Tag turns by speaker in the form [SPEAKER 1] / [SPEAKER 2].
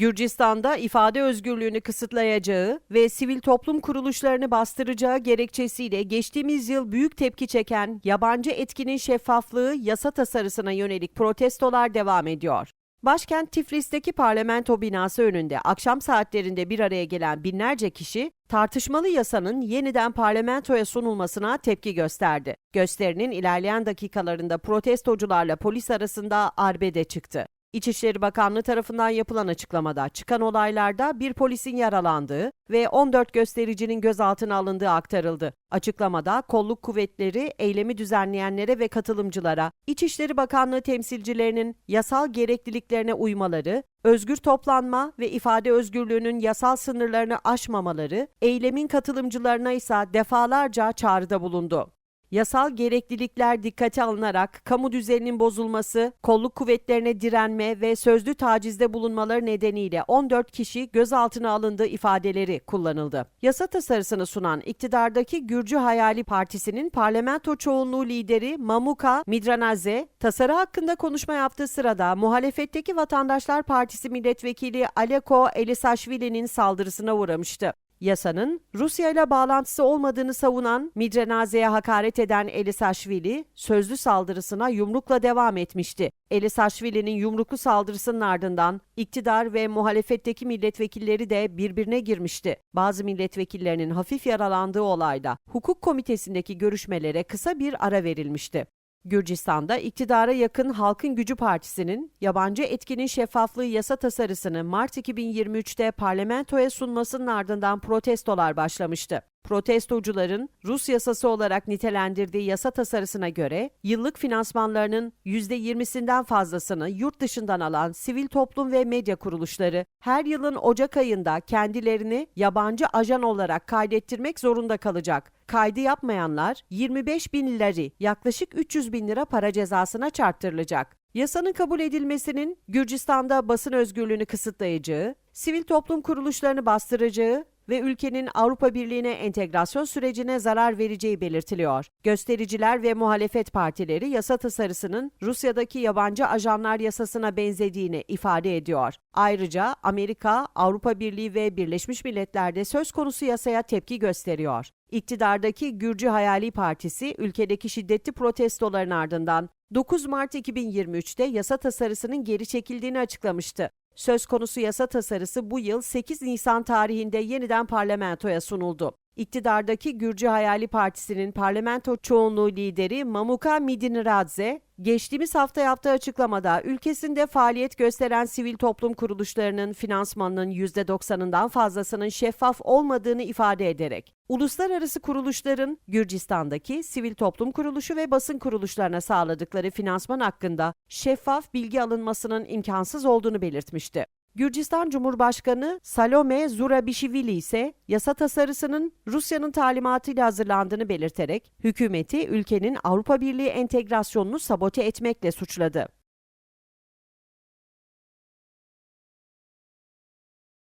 [SPEAKER 1] Gürcistan'da ifade özgürlüğünü kısıtlayacağı ve sivil toplum kuruluşlarını bastıracağı gerekçesiyle geçtiğimiz yıl büyük tepki çeken yabancı etkinin şeffaflığı yasa tasarısına yönelik protestolar devam ediyor. Başkent Tiflis'teki parlamento binası önünde akşam saatlerinde bir araya gelen binlerce kişi tartışmalı yasanın yeniden parlamentoya sunulmasına tepki gösterdi. Gösterinin ilerleyen dakikalarında protestocularla polis arasında arbede çıktı. İçişleri Bakanlığı tarafından yapılan açıklamada çıkan olaylarda bir polisin yaralandığı ve 14 göstericinin gözaltına alındığı aktarıldı. Açıklamada kolluk kuvvetleri eylemi düzenleyenlere ve katılımcılara İçişleri Bakanlığı temsilcilerinin yasal gerekliliklerine uymaları, özgür toplanma ve ifade özgürlüğünün yasal sınırlarını aşmamaları, eylemin katılımcılarına ise defalarca çağrıda bulundu. Yasal gereklilikler dikkate alınarak kamu düzeninin bozulması, kolluk kuvvetlerine direnme ve sözlü tacizde bulunmaları nedeniyle 14 kişi gözaltına alındığı ifadeleri kullanıldı. Yasa tasarısını sunan iktidardaki Gürcü Hayali Partisi'nin parlamento çoğunluğu lideri Mamuka Midranaze, tasarı hakkında konuşma yaptığı sırada muhalefetteki Vatandaşlar Partisi milletvekili Aleko Elisaşvili'nin saldırısına uğramıştı. Yasanın Rusya ile bağlantısı olmadığını savunan Midrenaze'ye hakaret eden Elisaşvili, sözlü saldırısına yumrukla devam etmişti. Elisaşvili'nin yumruklu saldırısının ardından iktidar ve muhalefetteki milletvekilleri de birbirine girmişti. Bazı milletvekillerinin hafif yaralandığı olayda hukuk komitesindeki görüşmelere kısa bir ara verilmişti. Gürcistan'da iktidara yakın Halkın Gücü Partisi'nin yabancı etkinin şeffaflığı yasa tasarısını Mart 2023'te parlamentoya sunmasının ardından protestolar başlamıştı. Protestocuların Rus yasası olarak nitelendirdiği yasa tasarısına göre yıllık finansmanlarının %20'sinden fazlasını yurt dışından alan sivil toplum ve medya kuruluşları her yılın Ocak ayında kendilerini yabancı ajan olarak kaydettirmek zorunda kalacak. Kaydı yapmayanlar 25 bin lari yaklaşık 300 bin lira para cezasına çarptırılacak. Yasanın kabul edilmesinin Gürcistan'da basın özgürlüğünü kısıtlayacağı, sivil toplum kuruluşlarını bastıracağı ve ülkenin Avrupa Birliği'ne entegrasyon sürecine zarar vereceği belirtiliyor. Göstericiler ve muhalefet partileri yasa tasarısının Rusya'daki yabancı ajanlar yasasına benzediğini ifade ediyor. Ayrıca Amerika, Avrupa Birliği ve Birleşmiş Milletler'de söz konusu yasaya tepki gösteriyor. İktidardaki Gürcü Hayali Partisi ülkedeki şiddetli protestoların ardından 9 Mart 2023'te yasa tasarısının geri çekildiğini açıklamıştı. Söz konusu yasa tasarısı bu yıl 8 Nisan tarihinde yeniden parlamentoya sunuldu. İktidardaki Gürcü Hayali Partisi'nin parlamento çoğunluğu lideri Mamuka Midinradze, geçtiğimiz hafta yaptığı açıklamada ülkesinde faaliyet gösteren sivil toplum kuruluşlarının finansmanının %90'ından fazlasının şeffaf olmadığını ifade ederek, uluslararası kuruluşların Gürcistan'daki sivil toplum kuruluşu ve basın kuruluşlarına sağladıkları finansman hakkında şeffaf bilgi alınmasının imkansız olduğunu belirtmişti. Gürcistan Cumhurbaşkanı Salome Zurabishvili ise yasa tasarısının Rusya'nın talimatıyla hazırlandığını belirterek hükümeti ülkenin Avrupa Birliği entegrasyonunu sabote etmekle suçladı.